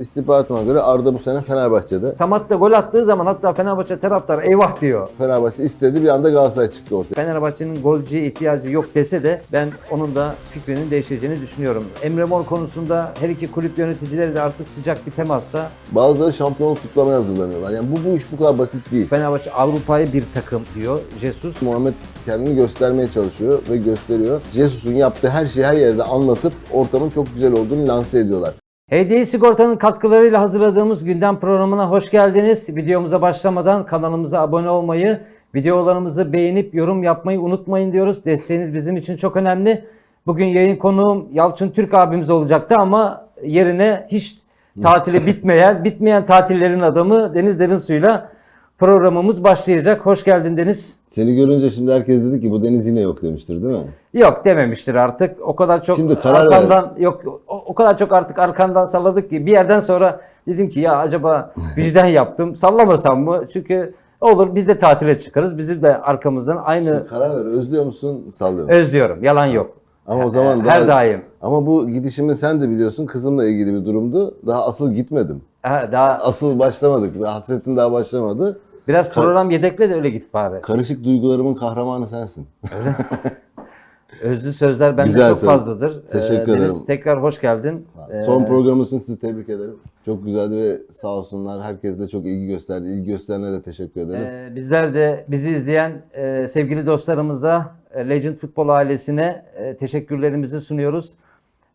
İstihbaratıma göre Arda bu sene Fenerbahçe'de. Samat da gol attığı zaman hatta Fenerbahçe taraftarı eyvah diyor. Fenerbahçe istedi bir anda Galatasaray çıktı ortaya. Fenerbahçe'nin golcüye ihtiyacı yok dese de ben onun da fikrinin değişeceğini düşünüyorum. Emre Mor konusunda her iki kulüp yöneticileri de artık sıcak bir temasta. Bazıları şampiyonluk kutlamaya hazırlanıyorlar. Yani bu, bu iş bu kadar basit değil. Fenerbahçe Avrupa'yı bir takım diyor Jesus. Muhammed kendini göstermeye çalışıyor ve gösteriyor. Jesus'un yaptığı her şeyi her yerde anlatıp ortamın çok güzel olduğunu lanse ediyorlar. HDI Sigorta'nın katkılarıyla hazırladığımız gündem programına hoş geldiniz. Videomuza başlamadan kanalımıza abone olmayı, videolarımızı beğenip yorum yapmayı unutmayın diyoruz. Desteğiniz bizim için çok önemli. Bugün yayın konuğum Yalçın Türk abimiz olacaktı ama yerine hiç tatili bitmeyen, bitmeyen tatillerin adamı Deniz Derin Su'yla programımız başlayacak. Hoş geldin Deniz. Seni görünce şimdi herkes dedi ki bu Deniz yine yok demiştir değil mi? Yok dememiştir artık. O kadar çok Şimdi karar arkandan yok o, o kadar çok artık arkandan salladık ki bir yerden sonra dedim ki ya acaba vicdan yaptım. Sallamasam mı? Çünkü olur biz de tatile çıkarız. Bizim de arkamızdan aynı Şimdi karar ver. Özlüyor musun? Sallıyor musun? özlüyorum. Yalan yok. Ama o zaman Her daha- daim. Ama bu gidişimi sen de biliyorsun kızımla ilgili bir durumdu. Daha asıl gitmedim. Ha, daha Asıl başlamadık. Daha hasretin daha başlamadı. Biraz program yedekle de öyle git bari. Karışık duygularımın kahramanı sensin. Özlü sözler bende Güzel çok söz. fazladır. Teşekkür Deniz, ederim. tekrar hoş geldin. Son Ee, programı için sizi tebrik ederim. Çok güzeldi ve sağ olsunlar. Herkes de çok ilgi gösterdi. İlgi gösterene de teşekkür ederiz. Ee, bizler de bizi izleyen e, sevgili dostlarımıza, e, Legend Futbol ailesine e, teşekkürlerimizi sunuyoruz.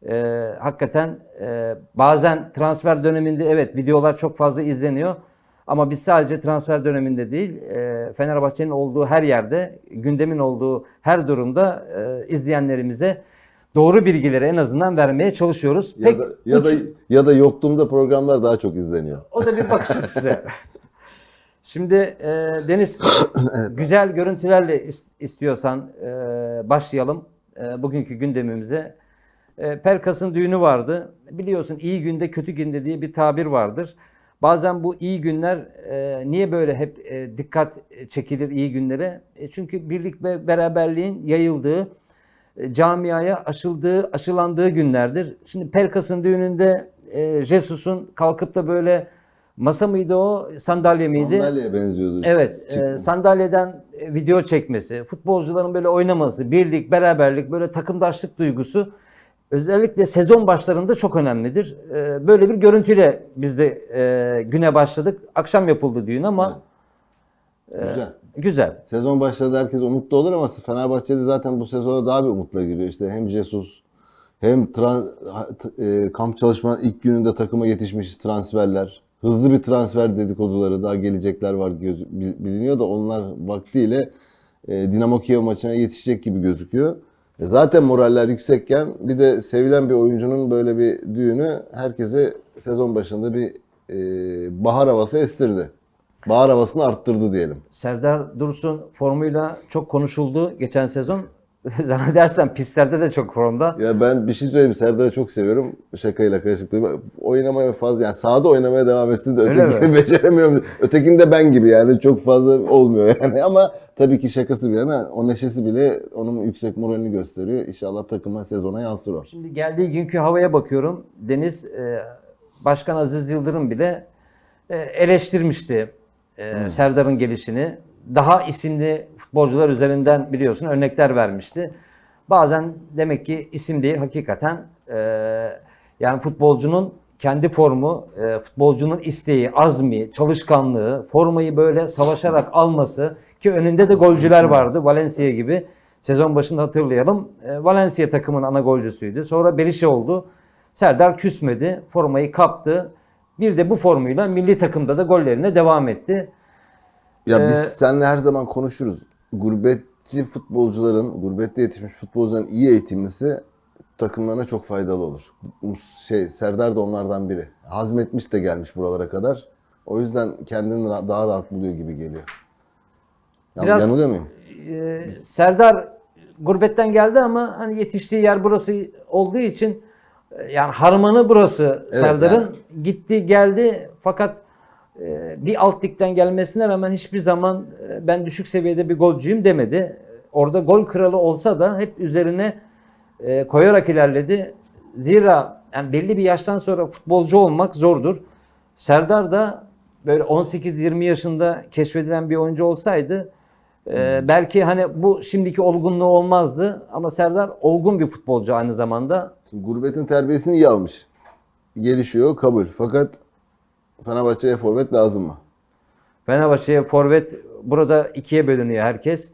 E, hakikaten e, bazen transfer döneminde evet videolar çok fazla izleniyor. Ama biz sadece transfer döneminde değil, e, Fenerbahçe'nin olduğu her yerde, gündemin olduğu her durumda e, izleyenlerimize doğru bilgileri en azından vermeye çalışıyoruz. ya da ya da uç- ya da yokluğumda programlar daha çok izleniyor. o da bir bakış açısı. Şimdi e, Deniz güzel görüntülerle is- istiyorsan e, başlayalım e, bugünkü gündemimize. E, Pelkas'ın düğünü vardı. Biliyorsun iyi günde kötü günde diye bir tabir vardır. Bazen bu iyi günler e, niye böyle hep e, dikkat çekilir iyi günlere? E, çünkü birlik ve beraberliğin yayıldığı, e, camiaya aşıldığı, aşılandığı günlerdir. Şimdi Pelkas'ın düğününde e, Jesus'un kalkıp da böyle masa mıydı o, sandalye miydi? Sandalyeye benziyordu. Evet, e, Çıkma. sandalyeden video çekmesi, futbolcuların böyle oynaması, birlik, beraberlik, böyle takımdaşlık duygusu özellikle sezon başlarında çok önemlidir. E, böyle bir görüntüyle biz de e, güne başladık. Akşam yapıldı düğün ama Güzel. güzel. Sezon başladı herkes umutlu olur ama Fenerbahçe'de zaten bu sezona daha bir umutla giriyor. İşte hem Jesus hem tran- ha- t- e, kamp çalışmanın ilk gününde takıma yetişmiş transferler. Hızlı bir transfer dedikoduları daha gelecekler var göz- bil- biliniyor da onlar vaktiyle e, Dinamo Kiev maçına yetişecek gibi gözüküyor. E, zaten moraller yüksekken bir de sevilen bir oyuncunun böyle bir düğünü herkese sezon başında bir e, bahar havası estirdi. Bahar havasını arttırdı diyelim. Serdar Dursun formuyla çok konuşuldu geçen sezon. Zannedersen pistlerde de çok formda. Ya ben bir şey söyleyeyim Serdar'ı çok seviyorum. Şakayla karışıklığı. Oynamaya fazla yani sahada oynamaya devam etsin de ötekini mi? beceremiyorum. Ötekinde ben gibi yani çok fazla olmuyor yani ama tabii ki şakası bir yana o neşesi bile onun yüksek moralini gösteriyor. İnşallah takıma sezona yansır o. Şimdi geldiği günkü havaya bakıyorum. Deniz e, Başkan Aziz Yıldırım bile e, eleştirmişti e, Serdar'ın gelişini. Daha isimli futbolcular üzerinden biliyorsun örnekler vermişti. Bazen demek ki isim değil hakikaten e, yani futbolcunun kendi formu, e, futbolcunun isteği, azmi, çalışkanlığı, formayı böyle savaşarak alması ki önünde de golcüler vardı Valencia gibi. Sezon başında hatırlayalım. E, Valencia takımın ana golcüsüydü. Sonra Berisha oldu. Serdar küsmedi. Formayı kaptı. Bir de bu formuyla milli takımda da gollerine devam etti. Ya biz Ee, seninle her zaman konuşuruz. Gurbetçi futbolcuların, gurbette yetişmiş futbolcuların iyi eğitimlisi takımlarına çok faydalı olur. Şey Serdar da onlardan biri. Hazmetmiş de gelmiş buralara kadar. O yüzden kendini daha rahat buluyor gibi geliyor. Ya, Biraz- yanılıyor muyum? Ee, Serdar gurbetten geldi ama hani yetiştiği yer burası olduğu için e, yani harmanı burası Evet, Serdar'ın. Gitti geldi fakat e, bir alt ligden gelmesine rağmen hiçbir zaman e, ben düşük seviyede bir golcüyüm demedi. Orada gol kralı olsa da hep üzerine e, koyarak ilerledi. Zira yani belli bir yaştan sonra futbolcu olmak zordur. Serdar da böyle 18-20 yaşında keşfedilen bir oyuncu olsaydı e, belki hani bu şimdiki olgunluğu olmazdı ama Serdar olgun bir futbolcu aynı zamanda. Şimdi gurbetin terbiyesini iyi almış. Gelişiyor, kabul. Fakat Fenerbahçe'ye forvet lazım mı? Fenerbahçe'ye forvet burada ikiye bölünüyor herkes.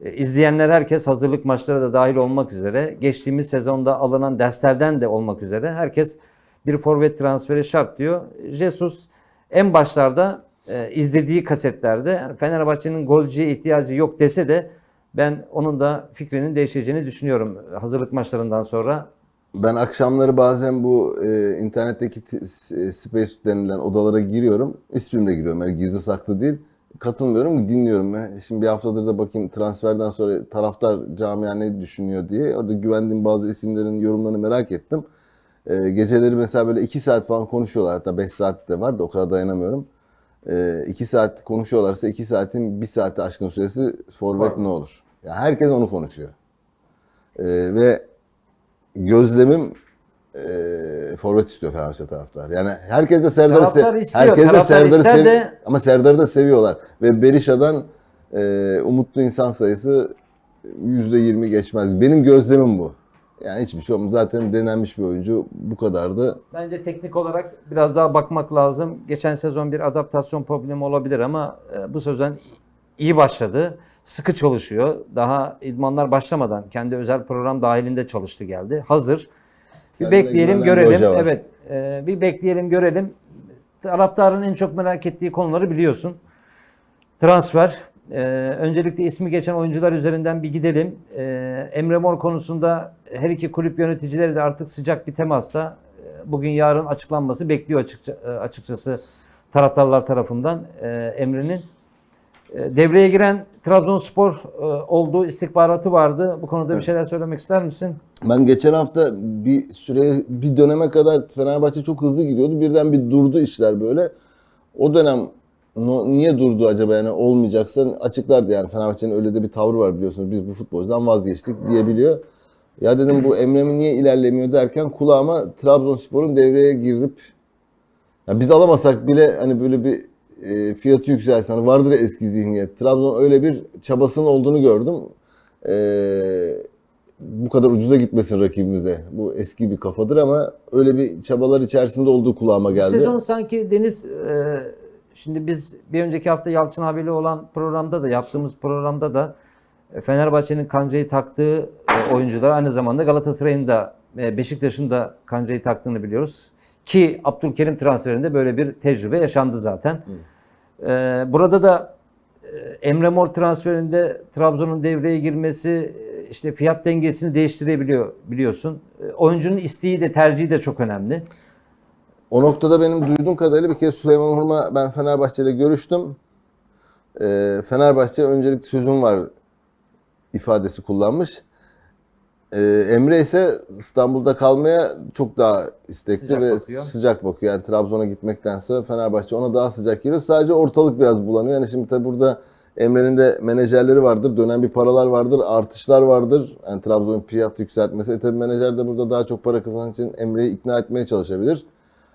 E, İzleyenler herkes hazırlık maçları da dahil olmak üzere geçtiğimiz sezonda alınan derslerden de olmak üzere herkes bir forvet transferi şart diyor. Jesus en başlarda e, izlediği kasetlerde Fenerbahçe'nin golcüye ihtiyacı yok dese de ben onun da fikrinin değişeceğini düşünüyorum hazırlık maçlarından sonra. Ben akşamları bazen bu e, internetteki s- space denilen odalara giriyorum. İsmimle giriyorum. Yani gizli saklı değil. Katılmıyorum, dinliyorum. Ben Şimdi bir haftadır da bakayım transferden sonra taraftar camia ne düşünüyor diye. Orada güvendiğim bazı isimlerin yorumlarını merak ettim. E, geceleri mesela böyle 2 saat falan konuşuyorlar. Hatta 5 saat de var da o kadar dayanamıyorum. 2 saat konuşuyorlarsa 2 saatin 1 saate aşkın süresi forvet Forvet. ne olur? Ya herkes onu konuşuyor. E, ve gözlemim e, forvet istiyor Fenerbahçe taraftar. Yani herkes de Serdar'ı Taraftar se- istiyor, herkes de taraftar Serdar'ı ister sev- de- ama Serdar'ı da seviyorlar ve Berisha'dan e, umutlu insan sayısı %20 geçmez. Benim gözlemim bu. Yani hiçbir şey olmaz. Zaten denenmiş bir oyuncu. Bu kadardı. Bence teknik olarak biraz daha bakmak lazım. Geçen sezon bir adaptasyon problemi olabilir ama e, bu sezon iyi başladı. Sıkı çalışıyor. Daha idmanlar başlamadan kendi özel program dahilinde çalıştı geldi. Hazır. Bir Kendine bekleyelim güvenen bir görelim. hoca var. Evet. e, bir bekleyelim görelim. Taraftarın en çok merak ettiği konuları biliyorsun. Transfer. Ee, öncelikle ismi geçen oyuncular üzerinden bir gidelim. Ee, Emre Mor konusunda her iki kulüp yöneticileri de artık sıcak bir temasta. Ee, Bugün yarın açıklanması bekliyor açıkça, e, açıkçası taraftarlar tarafından Ee, Emre'nin. Ee, Devreye giren Trabzonspor e, olduğu istihbaratı vardı. Bu konuda bir şeyler söylemek ister misin? Ben geçen hafta bir süre bir döneme kadar Fenerbahçe çok hızlı gidiyordu. Birden bir durdu işler böyle. O dönem no- niye durdu acaba yani olmayacaksa açıklardı yani Fenerbahçe'nin öyle de bir tavrı var biliyorsunuz. Biz bu futbolcudan vazgeçtik diyebiliyor. Ya dedim bu Emre mi niye ilerlemiyor derken kulağıma Trabzonspor'un devreye girdip ya biz alamasak bile hani böyle bir e, fiyatı yükselsen hani vardır eski zihniyet. Trabzon öyle bir çabasının olduğunu gördüm. E, bu kadar ucuza gitmesin rakibimize. Bu eski bir kafadır ama öyle bir çabalar içerisinde olduğu kulağıma geldi. Sezon sanki Deniz e, şimdi biz bir önceki hafta Yalçın abiyle olan programda da yaptığımız programda da e, Fenerbahçe'nin kancayı taktığı e, oyuncular aynı zamanda Galatasaray'ın da Beşiktaş'ın da kancayı taktığını biliyoruz. Ki Abdülkerim transferinde böyle bir tecrübe yaşandı zaten. E, burada da e, Emre Mor transferinde Trabzon'un devreye girmesi e, işte fiyat dengesini değiştirebiliyor biliyorsun. E, Oyuncunun isteği de tercihi de çok önemli. O noktada benim duyduğum kadarıyla bir kez Süleyman Hurma ben Fenerbahçe ile görüştüm. Ee, Fenerbahçe öncelikli sözüm var ifadesi kullanmış. Ee, Emre ise İstanbul'da kalmaya çok daha istekli Sıcak ve bakıyor. sıcak bakıyor. Yani Trabzon'a gitmektense Fenerbahçe ona daha sıcak geliyor. Sadece ortalık biraz bulanıyor. Yani şimdi tabi burada Emre'nin de menajerleri vardır. Dönen bir paralar vardır. Artışlar vardır. Yani Trabzon'un fiyat yükseltmesi. E tabi menajer de burada daha çok para kazanmak için Emre'yi ikna etmeye çalışabilir.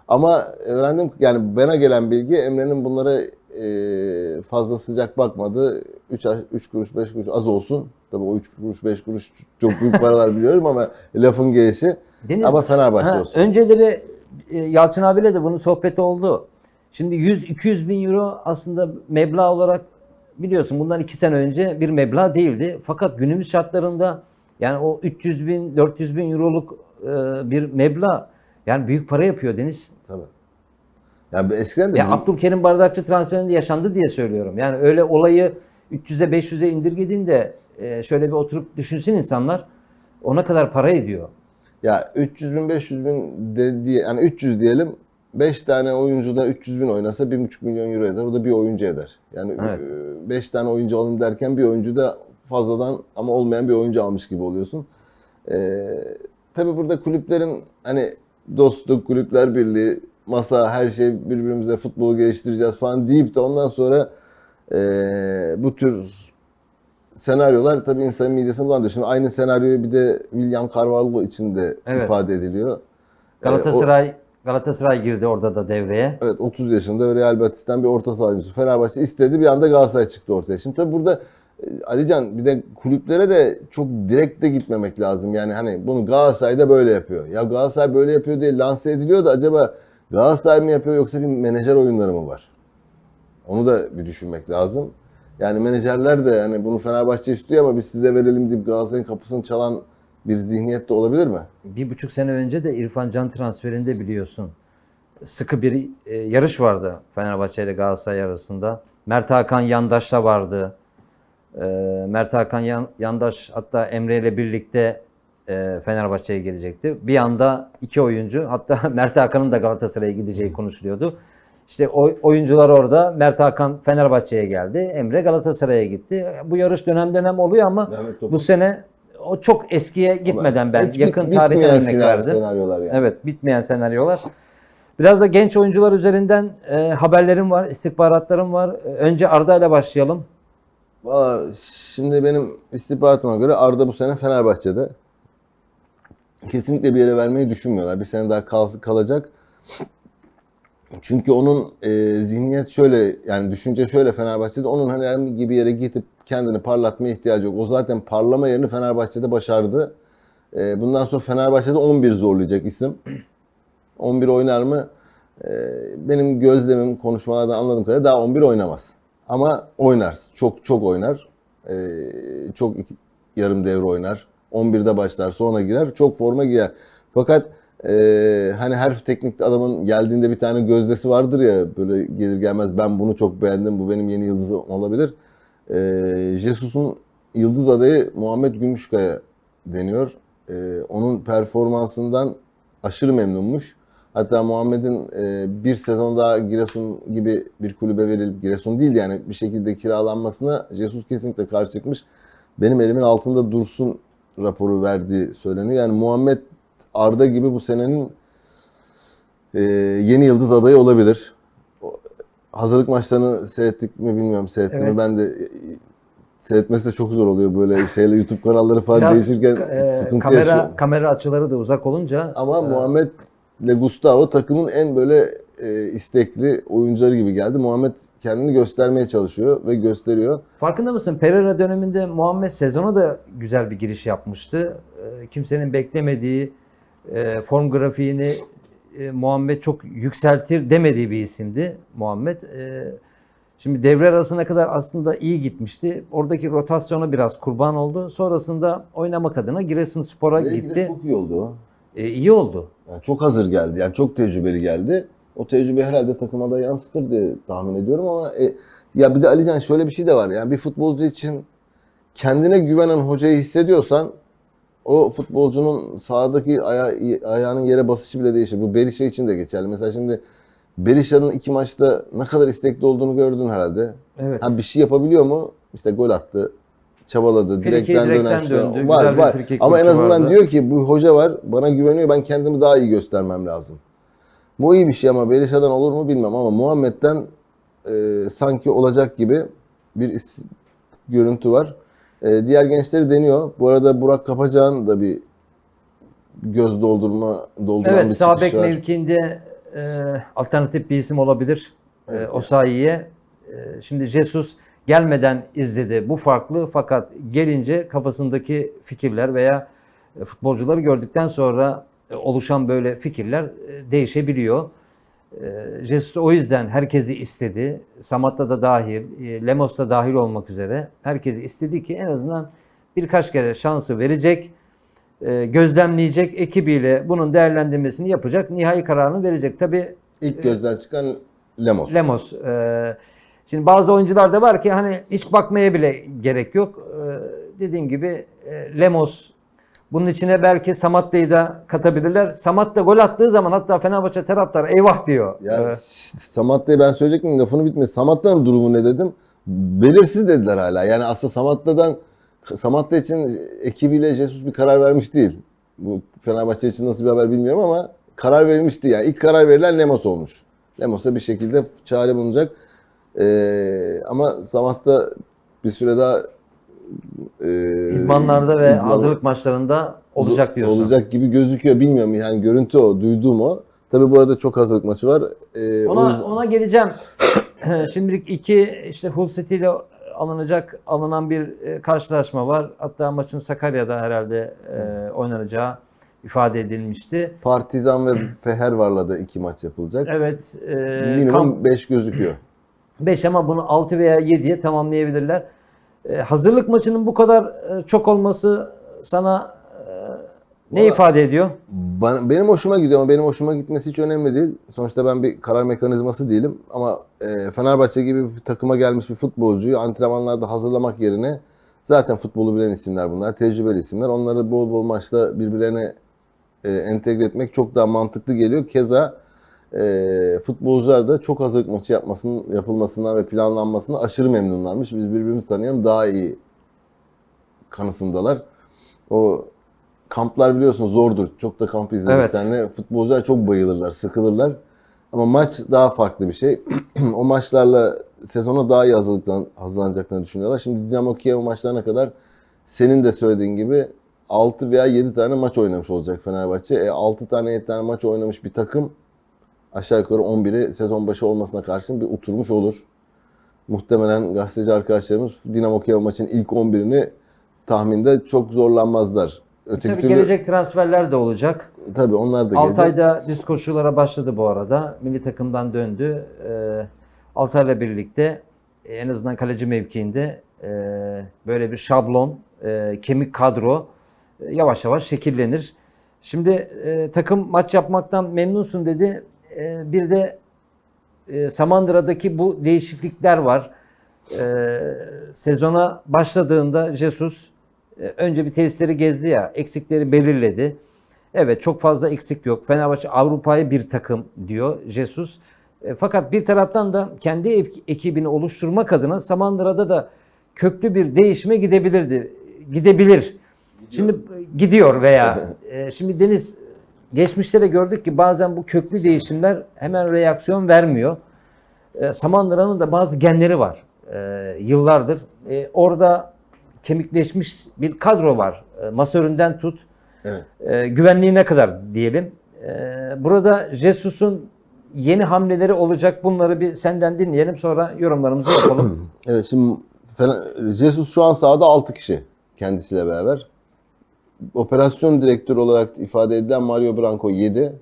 Ama öğrendim yani bana gelen bilgi Emre'nin bunlara e, fazla sıcak bakmadı. 3 3 kuruş 5 kuruş az olsun. Tabii o 3 kuruş 5 kuruş çok büyük paralar biliyorum ama lafın gelişi. Deniz- Ama Fenerbahçe Ha, olsun. Önceleri e, Yalçın abiyle de bunun sohbeti oldu. Şimdi 100-200 bin euro aslında meblağ olarak biliyorsun bundan 2 sene önce bir meblağ değildi. Fakat günümüz şartlarında yani o 300 bin 400 bin euroluk e, bir meblağ yani büyük para yapıyor Deniz. Tabii. Yani eskiden de Ya bizim- Abdülkerim Bardakçı transferinde yaşandı diye söylüyorum. Yani öyle olayı 300'e 500'e indirgediğinde e, şöyle bir oturup düşünsün insanlar ona kadar para ediyor. Ya 300 bin 500 bin de diye yani 300 diyelim 5 tane oyuncu da 300 bin oynasa 1,5 milyon euro eder. O da bir oyuncu eder. Yani Evet. 5 tane oyuncu alayım derken bir oyuncu da fazladan ama olmayan bir oyuncu almış gibi oluyorsun. Ee, tabii burada kulüplerin hani dostluk, kulüpler birliği, masa her şey birbirimize futbolu geliştireceğiz falan deyip de ondan sonra ee, bu tür senaryolar tabii insanın midesini bulandırıyor. Şimdi aynı senaryoyu bir de William Carvalho için de Evet. ifade ediliyor. Galatasaray Galatasaray girdi orada da devreye. Evet 30 yaşında Real Betis'ten bir orta saha oyuncusu. Fenerbahçe istedi bir anda Galatasaray çıktı ortaya. Şimdi tabii burada e, Alican bir de kulüplere de çok direkt de gitmemek lazım. Yani hani bunu Galatasaray'da böyle yapıyor. Ya Galatasaray böyle yapıyor diye lanse ediliyor da acaba Galatasaray mı yapıyor yoksa bir menajer oyunları mı var? Onu da bir düşünmek lazım. Yani menajerler de hani bunu Fenerbahçe istiyor ama biz size verelim deyip Galatasaray'ın kapısını çalan bir zihniyet de olabilir mi? Bir buçuk sene önce de İrfan Can transferinde biliyorsun. Sıkı bir e, yarış vardı Fenerbahçe ile Galatasaray arasında. Mert Hakan Yandaş'la vardı. E, Mert Hakan Yan- Yandaş hatta Emre ile birlikte e, Fenerbahçe'ye gelecekti. Bir anda iki oyuncu hatta Mert Hakan'ın da Galatasaray'a gideceği konuşuluyordu. İşte oyuncular orada. Mert Hakan Fenerbahçe'ye geldi. Emre Galatasaray'a gitti. Bu yarış dönem dönem oluyor ama bu sene o çok eskiye gitmeden ben Hiç bit- yakın bitmeyen tarihten örnek verdim. Senaryolar yani. Evet bitmeyen senaryolar. Biraz da genç oyuncular üzerinden e, haberlerim var, istihbaratlarım var. Önce Arda ile başlayalım. Valla şimdi benim istihbaratıma göre Arda bu sene Fenerbahçe'de. Kesinlikle bir yere vermeyi düşünmüyorlar. Bir sene daha kal- kalacak. Çünkü onun e, zihniyet şöyle yani düşünce şöyle Fenerbahçe'de onun hani herhangi bir yere gidip kendini parlatmaya ihtiyacı yok. O zaten parlama yerini Fenerbahçe'de başardı. E, bundan sonra Fenerbahçe'de 11 zorlayacak isim. 11 oynar mı? E, benim gözlemim konuşmalardan anladığım kadarıyla daha 11 oynamaz. Ama oynar. Çok çok oynar. E, çok iki- yarım devre oynar. 11'de başlar sonra girer. Çok forma giyer. Fakat e, hani her teknik adamın geldiğinde bir tane gözdesi vardır ya böyle gelir gelmez ben bunu çok beğendim bu benim yeni yıldızım olabilir. E, Jesus'un yıldız adayı Muhammed Gümüşkaya deniyor. E, onun performansından aşırı memnunmuş. Hatta Muhammed'in e, bir sezon daha Giresun gibi bir kulübe verilip Giresun değil yani bir şekilde kiralanmasına Jesus kesinlikle karşı çıkmış. Benim elimin altında dursun raporu verdiği söyleniyor. Yani Muhammed Arda gibi bu senenin e, yeni yıldız adayı olabilir. Hazırlık maçlarını seyrettik mi bilmiyorum seyrettim mi Evet. ben de e, seyretmesi de çok zor oluyor böyle şeyle YouTube kanalları falan Biraz değişirken e, sıkıntı kamera yaşıyor. kamera açıları da uzak olunca Ama e, Muhammed ile Gustavo takımın en böyle e, istekli oyuncuları gibi geldi. Muhammed kendini göstermeye çalışıyor ve gösteriyor. farkında mısın? Pereira döneminde Muhammed sezona da güzel bir giriş yapmıştı. E, kimsenin beklemediği e, form grafiğini e, Muhammed çok yükseltir demediği bir isimdi Muhammed. E, Şimdi devre arasına kadar aslında iyi gitmişti. Oradaki rotasyona biraz kurban oldu. Sonrasında oynamak adına Giresunspor'a Belki de gitti. çok iyi oldu. E, iyi oldu. Yani çok hazır geldi. Yani çok tecrübeli geldi. O tecrübe herhalde takıma da yansıtır diye tahmin ediyorum ama e, ya bir de Alican şöyle bir şey de var. Yani bir futbolcu için kendine güvenen hocayı hissediyorsan o futbolcunun sahadaki aya- ayağının yere basışı bile değişir. Bu Berisha için de geçerli. Mesela şimdi Berisha'nın iki maçta ne kadar istekli olduğunu gördün herhalde. Evet. Ha bir şey yapabiliyor mu? İşte gol attı, çabaladı, direkten, direkten dönen döndü, Var var. Ama en azından vardı. diyor ki bu hoca var, bana güveniyor, ben kendimi daha iyi göstermem lazım. Bu iyi bir şey ama Berisha'dan olur mu bilmem ama Muhammed'den e, sanki olacak gibi bir görüntü var. E, diğer gençleri deniyor. Bu arada Burak Kapacağ'ın da bir göz doldurma dolduran bir Evet, sağ çıkış var. mevkiinde e, alternatif bir isim olabilir. E, Evet. Osayi'ye. E, şimdi Jesus gelmeden izledi. Bu farklı fakat gelince kafasındaki fikirler veya e, futbolcuları gördükten sonra e, oluşan böyle fikirler e, değişebiliyor. E, Jesus o yüzden herkesi istedi. Samatta da dahil, e, Lemos da dahil olmak üzere herkesi istedi ki en azından birkaç kere şansı verecek e, gözlemleyecek ekibiyle bunun değerlendirmesini yapacak, nihai kararını verecek. Tabi İlk gözden çıkan Lemos. Lemos. e, şimdi bazı oyuncular da var ki hani hiç bakmaya bile gerek yok. E, dediğim gibi e, Lemos bunun içine belki Samatta'yı da katabilirler. Samatta gol attığı zaman hatta Fenerbahçe taraftar eyvah diyor. Ya E, şşt, Samatta'yı ben söyleyecektim lafını bitmedi. Samatta'nın durumu ne dedim? Belirsiz dediler hala. Yani aslında Samatta'dan Samatta için ekibiyle Jesus bir karar vermiş değil. Bu Fenerbahçe için nasıl bir haber bilmiyorum ama karar verilmişti. Yani ilk karar verilen Lemos olmuş. Lemos'a bir şekilde çare bulunacak. Ee, ama Samatta bir süre daha e, idmanlarda ve idman- hazırlık maçlarında olacak diyorsun. Olacak gibi gözüküyor. Bilmiyorum yani görüntü o, duyduğum o. Tabii bu arada çok hazırlık maçı var. Ee, Ona yüzden- ona geleceğim. Şimdilik iki işte Hull City ile alınacak alınan bir e, karşılaşma var. Hatta maçın Sakarya'da herhalde e, oynanacağı ifade edilmişti. Partizan ve Fehervar'la da iki maç yapılacak. Evet. E, Minimum kamp 5 gözüküyor. 5 ama bunu 6 veya 7'ye tamamlayabilirler. E, hazırlık maçının bu kadar e, çok olması sana e, ne Valla- ifade ediyor? Bana, benim hoşuma gidiyor ama benim hoşuma gitmesi hiç önemli değil. Sonuçta ben bir karar mekanizması değilim. Ama e, Fenerbahçe gibi bir takıma gelmiş bir futbolcuyu antrenmanlarda hazırlamak yerine zaten futbolu bilen isimler bunlar. Tecrübeli isimler. Onları bol bol maçta birbirlerine e, entegre etmek çok daha mantıklı geliyor. Keza e, futbolcular da çok hazırlık maçı yapmasının, yapılmasından ve planlanmasından aşırı memnunlarmış. Biz birbirimizi tanıyan daha iyi kanısındalar. O kamplar biliyorsunuz zordur. Çok da kamp izledik Evet. seninle. Futbolcular çok bayılırlar, sıkılırlar. Ama maç daha farklı bir şey. o maçlarla sezona daha iyi hazırlanacaklarını düşünüyorlar. Şimdi Dinamo Kiev maçlarına kadar senin de söylediğin gibi 6 veya 7 tane maç oynamış olacak Fenerbahçe. E 6 tane 7 tane maç oynamış bir takım aşağı yukarı 11'i sezon başı olmasına karşın bir oturmuş olur. Muhtemelen gazeteci arkadaşlarımız Dinamo Kiev maçının ilk 11'ini tahminde çok zorlanmazlar. Öteki Tabii türlü gelecek transferler de olacak. tabii onlar da gelecek. Altay'da diz koşulara başladı bu arada. Milli takımdan döndü. Ee, Altay'la birlikte e, en azından kaleci mevkiinde e, böyle bir şablon, e, kemik kadro e, yavaş yavaş şekillenir. Şimdi e, takım maç yapmaktan memnunsun dedi. E, bir de e, Samandıra'daki bu değişiklikler var. E, sezona başladığında Jesus e, önce bir tesisleri gezdi ya, eksikleri belirledi. Evet çok fazla eksik yok. Fenerbahçe Avrupa'ya bir takım diyor Jesus. E, fakat bir taraftan da kendi ek- ekibini oluşturmak adına Samandıra'da da köklü bir değişime gidebilirdi. Gidebilir. Şimdi e, gidiyor veya e, şimdi Deniz geçmişte de gördük ki bazen bu köklü değişimler hemen reaksiyon vermiyor. E, Samandıra'nın da bazı genleri var e, yıllardır. E, orada kemikleşmiş bir kadro var. E, masöründen tut Evet. e, güvenliğine kadar diyelim. E, burada Jesus'un yeni hamleleri olacak. Bunları bir senden dinleyelim sonra yorumlarımızı yapalım. Evet şimdi Jesus şu an sahada 6 kişi kendisiyle beraber. Operasyon direktörü olarak ifade edilen Mario Branco 7 e,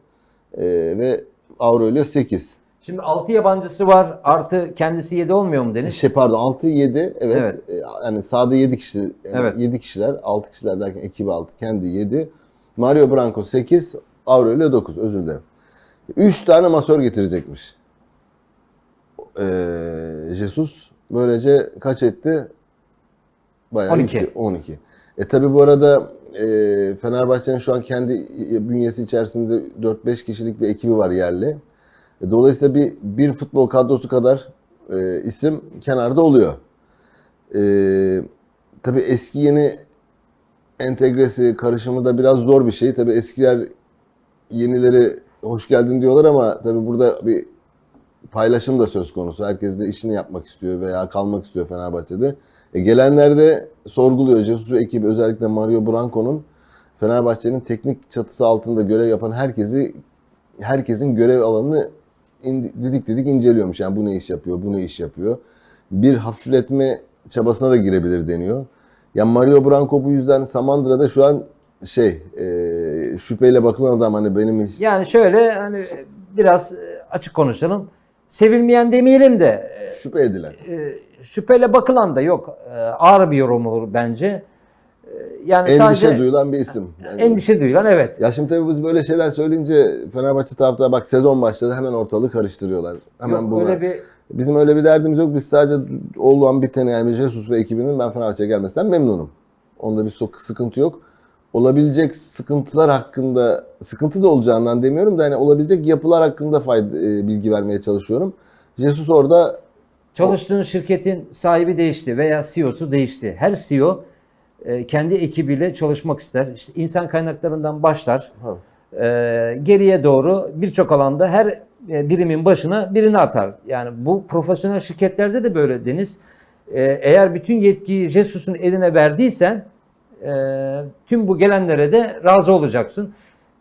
ve Aurelio 8. Şimdi 6 yabancısı var artı kendisi 7 olmuyor mu Deniz? Şey pardon 6 7 evet. Evet. E, yani sahada 7 kişi yani Evet. 7 kişiler 6 kişiler derken ekibi 6 kendi 7. Mario Branco 8, Aurelio 9 özür dilerim. 3 tane masör getirecekmiş. Ee, Jesus böylece kaç etti? Bayağı 12. gitti, 12. E tabi bu arada e, Fenerbahçe'nin şu an kendi bünyesi içerisinde 4-5 kişilik bir ekibi var yerli. E, Dolayısıyla bir, bir futbol kadrosu kadar e, isim kenarda oluyor. E, tabii eski yeni entegresi, karışımı da biraz zor bir şey. Tabii eskiler yenileri hoş geldin diyorlar ama tabii burada bir paylaşım da söz konusu. Herkes de işini yapmak istiyor veya kalmak istiyor Fenerbahçe'de. E, gelenler de sorguluyor. Jesus ve ekibi özellikle Mario Branco'nun Fenerbahçe'nin teknik çatısı altında görev yapan herkesi herkesin görev alanını in- didik didik inceliyormuş. Yani bu ne iş yapıyor, bu ne iş yapıyor. Bir hafifletme çabasına da girebilir deniyor. Ya Mario Branco bu yüzden Samandıra'da şu an şey e, şüpheyle bakılan adam hani benim iş, Yani şöyle hani biraz e, açık konuşalım. Sevilmeyen demeyelim de e, şüphe edilen. e, şüpheyle bakılan da yok. E, ağır bir yorum olur bence. E, yani Endişe sadece duyulan bir isim. Yani- endişe duyulan evet. Ya şimdi tabii biz böyle şeyler söyleyince Fenerbahçe taraftarı bak sezon başladı hemen ortalığı karıştırıyorlar. Hemen Yok, buna. öyle bir Bizim öyle bir derdimiz yok. Biz sadece olan biteni yani Jesus ve ekibinin ben Fenerbahçe'ye gelmesinden memnunum. Onda bir sıkıntı yok. Olabilecek sıkıntılar hakkında, sıkıntı da olacağından demiyorum da hani olabilecek yapılar hakkında fayda, e, bilgi vermeye çalışıyorum. Jesus orada Çalıştığın şirketin sahibi değişti veya CEO'su değişti. Her CEO e, kendi ekibiyle çalışmak ister. İşte insan kaynaklarından başlar. Ha. E, geriye doğru birçok alanda her e, birimin başına birini atar. Yani bu profesyonel şirketlerde de böyle Deniz. Eğer bütün yetkiyi Jesus'un eline verdiysen tüm bu gelenlere de razı olacaksın.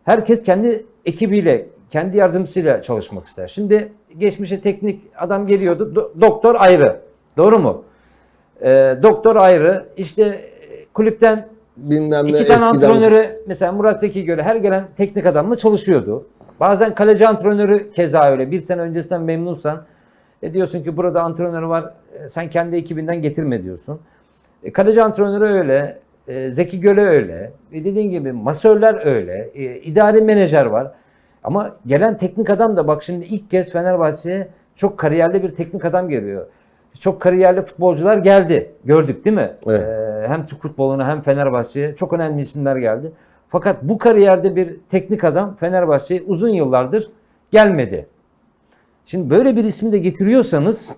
Herkes kendi ekibiyle, kendi yardımcısıyla çalışmak ister. Şimdi geçmişe teknik adam geliyordu. do- doktor ayrı. Doğru mu? E, doktor ayrı. İşte e, kulüpten Bilmem ne İki tane eskiden antrenörü mesela Murat Zeki göre her gelen teknik adamla çalışıyordu. Bazen kaleci antrenörü keza öyle. Bir sene öncesinden memnunsan e diyorsun ki burada antrenör var e, sen kendi ekibinden getirme diyorsun. E, kaleci antrenörü öyle. E, Zeki Göle öyle. E, dediğin gibi masörler öyle. E, idari menajer var. Ama gelen teknik adam da bak şimdi ilk kez Fenerbahçe'ye çok kariyerli bir teknik adam geliyor. Çok kariyerli futbolcular geldi. Gördük değil mi? Evet. Ee, hem Türk futboluna hem Fenerbahçe'ye çok önemli isimler geldi. Fakat bu kariyerde bir teknik adam Fenerbahçe'ye uzun yıllardır gelmedi. Şimdi böyle bir ismi de getiriyorsanız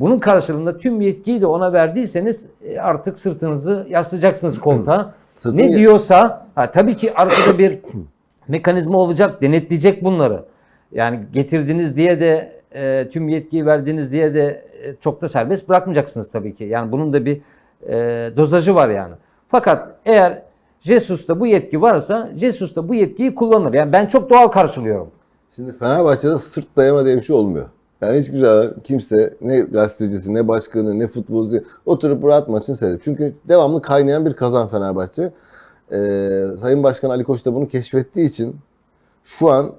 bunun karşılığında tüm yetkiyi de ona verdiyseniz e, artık sırtınızı yaslayacaksınız koltuğa. Sırtını ne diyorsa ha, tabii ki arkada bir mekanizma olacak, denetleyecek bunları. Yani getirdiniz diye de e, tüm yetkiyi verdiniz diye de e, çok da serbest bırakmayacaksınız tabii ki. Yani bunun da bir e, dozajı var yani. Fakat eğer Jesus'ta bu yetki varsa Jesus bu yetkiyi kullanır. Yani ben çok doğal karşılıyorum. Şimdi Fenerbahçe'de sırt dayama diye bir şey olmuyor. Yani hiçbir zaman kimse ne gazetecisi ne başkanı ne futbolcu oturup rahat maçını seyrediyor. Çünkü devamlı kaynayan bir kazan Fenerbahçe. Ee, Sayın Başkan Ali Koç da bunu keşfettiği için şu an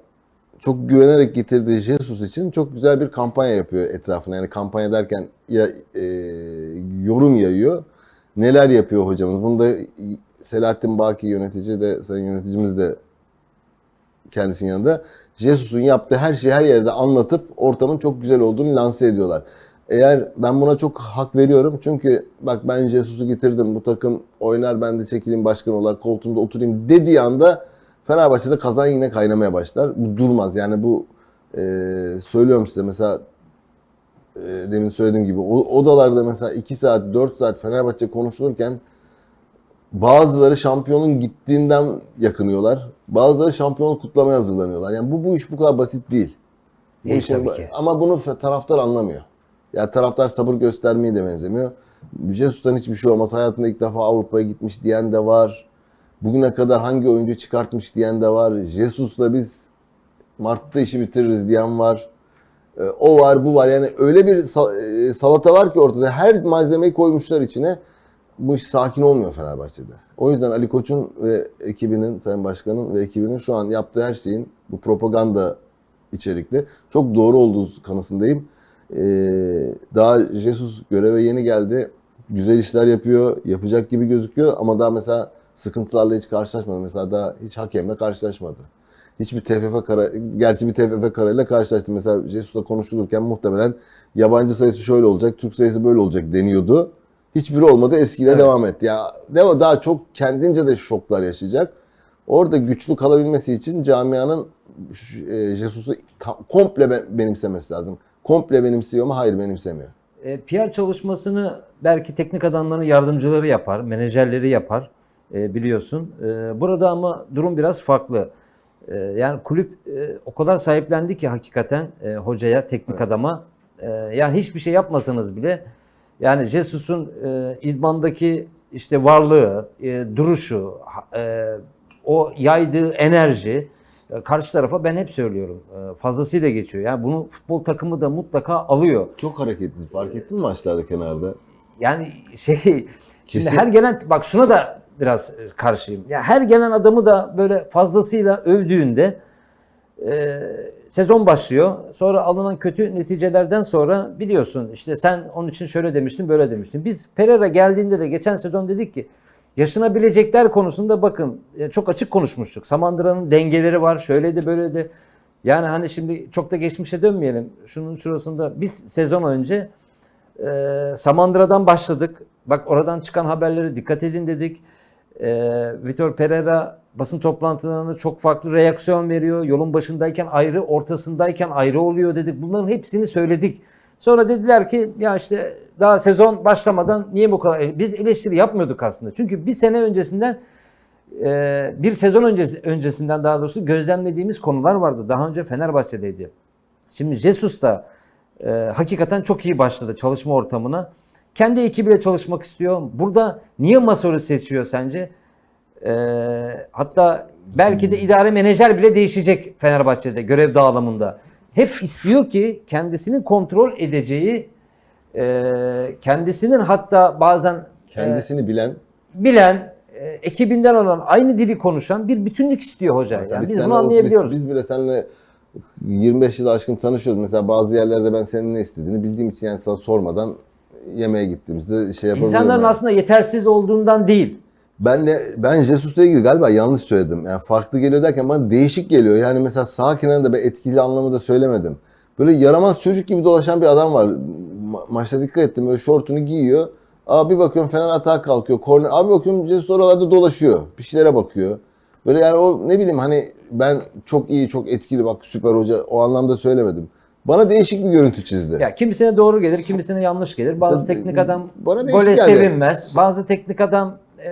çok güvenerek getirdiği Jesus için çok güzel bir kampanya yapıyor etrafına. Yani kampanya derken ya, e, yorum yayıyor. Neler yapıyor hocamız? Bunu da Selahattin Baki yönetici de sayın yöneticimiz de kendisinin yanında. Jesus'un yaptığı her şeyi her yerde anlatıp ortamın çok güzel olduğunu lanse ediyorlar. Eğer ben buna çok hak veriyorum çünkü bak ben Jesus'u getirdim bu takım oynar ben de çekileyim başkan olarak koltuğumda oturayım dediği anda Fenerbahçe'de kazan yine kaynamaya başlar. Bu durmaz yani bu e, söylüyorum size mesela e, demin söylediğim gibi o, odalarda mesela 2 saat 4 saat Fenerbahçe konuşulurken Bazıları şampiyonun gittiğinden yakınıyorlar. Bazıları şampiyonluk kutlamaya hazırlanıyorlar. Yani bu bu iş bu kadar basit değil. Bu Değil işin- tabii ki. Ama bunu taraftar anlamıyor. Ya taraftar sabır göstermeyi de benzemiyor. Jesus'tan hiçbir şey olmaz. Hayatında ilk defa Avrupa'ya gitmiş diyen de var. Bugüne kadar hangi oyuncu çıkartmış diyen de var. Jesus'la biz Mart'ta işi bitiririz diyen var. E, O var, bu var. Yani öyle bir e, salata var ki ortada. Her malzemeyi koymuşlar içine. Bu iş sakin olmuyor Fenerbahçe'de. O yüzden Ali Koç'un ve ekibinin, Sayın Başkan'ın ve ekibinin şu an yaptığı her şeyin bu propaganda içerikli çok doğru olduğu kanısındayım. Ee, daha Jesus göreve yeni geldi. Güzel işler yapıyor, yapacak gibi gözüküyor ama daha mesela sıkıntılarla hiç karşılaşmadı. Mesela daha hiç hakemle karşılaşmadı. Hiçbir TFF kara, gerçi bir TFF kararıyla karşılaştı. Mesela Jesus'la konuşulurken muhtemelen yabancı sayısı şöyle olacak, Türk sayısı böyle olacak deniyordu. Hiçbiri olmadı, eskiyle Evet. devam etti. Ya deva- daha çok kendince de şoklar yaşayacak. Orada güçlü kalabilmesi için camianın e, Jesus'u komple be- benimsemesi lazım. Komple benimsiyor mu? Hayır benimsemiyor. E, PR çalışmasını belki teknik adamların yardımcıları yapar, menajerleri yapar e, biliyorsun. E, burada ama durum biraz farklı. E, yani kulüp e, o kadar sahiplendi ki hakikaten e, hocaya, teknik adama. E, yani hiçbir şey yapmasanız bile yani Jesus'un e, idmandaki işte varlığı, e, duruşu, e, o yaydığı enerji karşı tarafa ben hep söylüyorum. E, fazlasıyla geçiyor. Yani bunu futbol takımı da mutlaka alıyor. Çok hareketli. Fark ettin mi maçlarda kenarda? Yani şey şimdi Kesin- her gelen bak şuna da biraz e, karşıyım. Ya her gelen adamı da böyle fazlasıyla övdüğünde e, sezon başlıyor. Sonra alınan kötü neticelerden sonra biliyorsun işte sen onun için şöyle demiştin böyle demiştin. Biz Pereira geldiğinde de geçen sezon dedik ki yaşanabilecekler konusunda bakın e, çok açık konuşmuştuk. Samandıra'nın dengeleri var şöyleydi böyleydi. Yani hani şimdi çok da geçmişe dönmeyelim. Şunun şurasında biz sezon önce e, Samandıra'dan başladık. Bak oradan çıkan haberlere dikkat edin dedik. E, Vitor Pereira basın toplantılarında çok farklı reaksiyon veriyor. Yolun başındayken ayrı, ortasındayken ayrı oluyor dedik. Bunların hepsini söyledik. Sonra dediler ki ya işte daha sezon başlamadan niye bu kadar... Biz eleştiri yapmıyorduk aslında. Çünkü bir sene öncesinden e, bir sezon öncesi, öncesinden daha doğrusu gözlemlediğimiz konular vardı. Daha önce Fenerbahçe'deydi. Şimdi Jesus da e, hakikaten çok iyi başladı çalışma ortamına. kendi ekibiyle çalışmak istiyor. Burada niye Masor'u seçiyor sence? Ee, hatta belki de idare menajer bile değişecek Fenerbahçe'de görev dağılımında. Hep istiyor ki kendisinin kontrol edeceği, e, kendisinin hatta bazen e, Kendisini bilen bilen, e, ekibinden olan, aynı dili konuşan bir bütünlük istiyor hoca. Mesela Yani biz, seninle bunu anlayabiliyoruz. Biz, biz bile seninle 25 yıl aşkın tanışıyoruz. Mesela bazı yerlerde ben senin ne istediğini bildiğim için yani sana sormadan yemeğe gittiğimizde şey yapabiliyorum. İnsanların yani. aslında yetersiz olduğundan değil. Ben ben Jesus'la ilgili galiba yanlış söyledim. Yani farklı geliyor derken bana değişik geliyor. Yani mesela sağ kenarında ben etkili anlamında söylemedim. Böyle yaramaz çocuk gibi dolaşan bir adam var. Ma- maçta dikkat ettim. Böyle şortunu giyiyor. Abi bakıyorum Fener atağa kalkıyor. Korner. Abi bakıyorum Jesus oralarda dolaşıyor. Bir şeylere bakıyor. Böyle yani o ne bileyim hani ben çok iyi, çok etkili bak süper hoca o anlamda söylemedim. Bana değişik bir görüntü çizdi. Ya kimisine doğru gelir, kimisine yanlış gelir. Bazı teknik adam bana gole geldi. sevinmez. Bazı teknik adam e,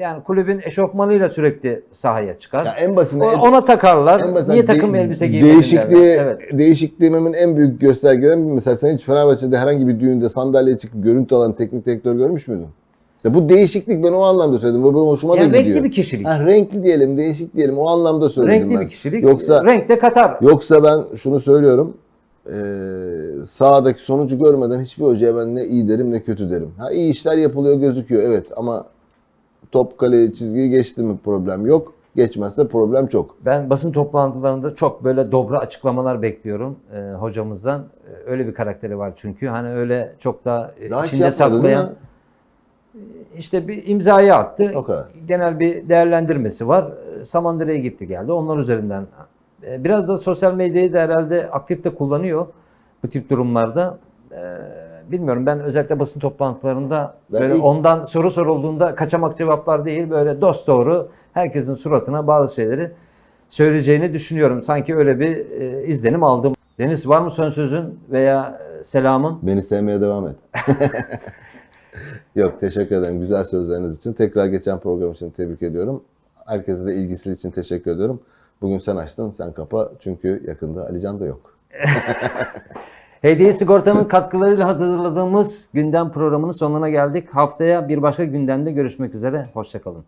yani kulübün eşofmanıyla sürekli sahaya çıkar. Ya en basitinden O- Ona takarlar. En basitinden Niye takım de- elbise giymedin Değişikliği. Evet. değişikliğimin en büyük göstergelerinden. Mesela sen hiç Fenerbahçe'de herhangi bir düğünde sandalyeye çıkıp görüntü alan teknik direktör görmüş müydün? İşte bu değişiklik ben o anlamda söyledim. Bu benim hoşuma Yani da gidiyor. renkli bir kişilik. Ha, renkli diyelim, değişik diyelim. O anlamda söyledim Renkli ben. bir kişilik. Yoksa renk de katar. yoksa ben şunu söylüyorum. Eee sahadaki sonucu görmeden hiçbir hocaya ben ne iyi derim ne kötü derim. Ha iyi işler yapılıyor gözüküyor evet ama top kale çizgiyi geçti mi problem yok. Geçmezse problem çok. Ben basın toplantılarında çok böyle dobra açıklamalar bekliyorum e, hocamızdan. E, öyle bir karakteri var çünkü. Hani öyle çok da e, Daha içinde değil saklayan mi? işte bir imzayı attı. O kadar. Genel bir değerlendirmesi var. E, Samandıra'ya gitti geldi. Onlar üzerinden. E, Biraz da sosyal medyayı da herhalde aktif de kullanıyor bu tip durumlarda. Bilmiyorum ben özellikle basın toplantılarında Ben böyle ilk- ondan soru sorulduğunda kaçamak cevaplar değil böyle dost doğru herkesin suratına bazı şeyleri söyleyeceğini düşünüyorum. Sanki öyle bir e, izlenim aldım. Deniz var mı son sözün veya e, selamın? Beni sevmeye devam et. Yok teşekkür ederim güzel sözleriniz için. Tekrar geçen program için tebrik ediyorum. Herkese de ilgisi için teşekkür ediyorum. Bugün sen açtın sen kapa çünkü yakında Alican da yok. Hediye Sigorta'nın katkılarıyla hazırladığımız gündem programının sonuna geldik. Haftaya bir başka gündemde görüşmek üzere. Hoşçakalın.